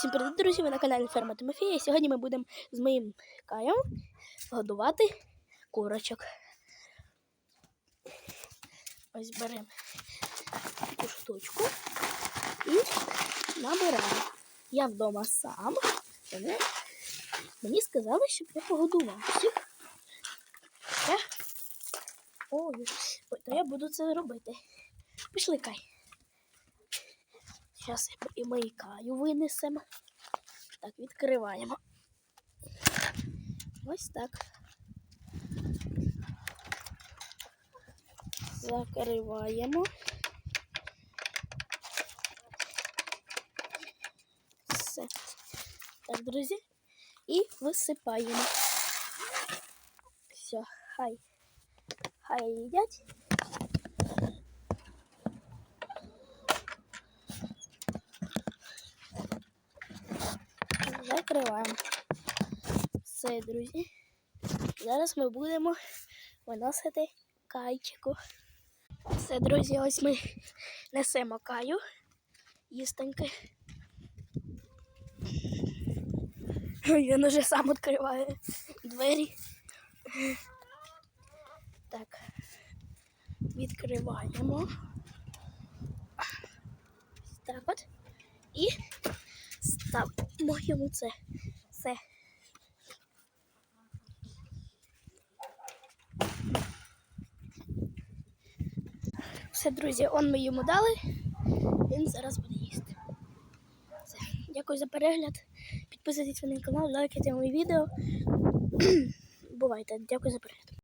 Всім привіт, друзі! Ви на каналі Ферма Тимофія. І сьогодні ми будемо з моїм Каєм годувати курочок. Ось беремо таку штучку і набираємо. Я вдома сам, тому мені сказали, щоб я погодував всіх. Ой, то я буду це робити. Пішли, Кай. Зараз і ми і каю винесемо. Так, відкриваємо. Ось так. Закриваємо. Все. Так, друзі. І висипаємо. Все, хай. Хай їдять. Закриваємо. Все, друзі. Зараз ми будемо виносити кайчику. Все, друзі, ось ми несемо каю. Їстоньки. Він уже сам відкриває двері. Так. Відкриваємо. Так от. І ставимо йому це все. Все, друзі, он ми йому дали. Він зараз буде їсти. Все. Дякую за перегляд. Підписуйтесь на мій канал, лайкайте мої відео. Бувайте. Дякую за перегляд.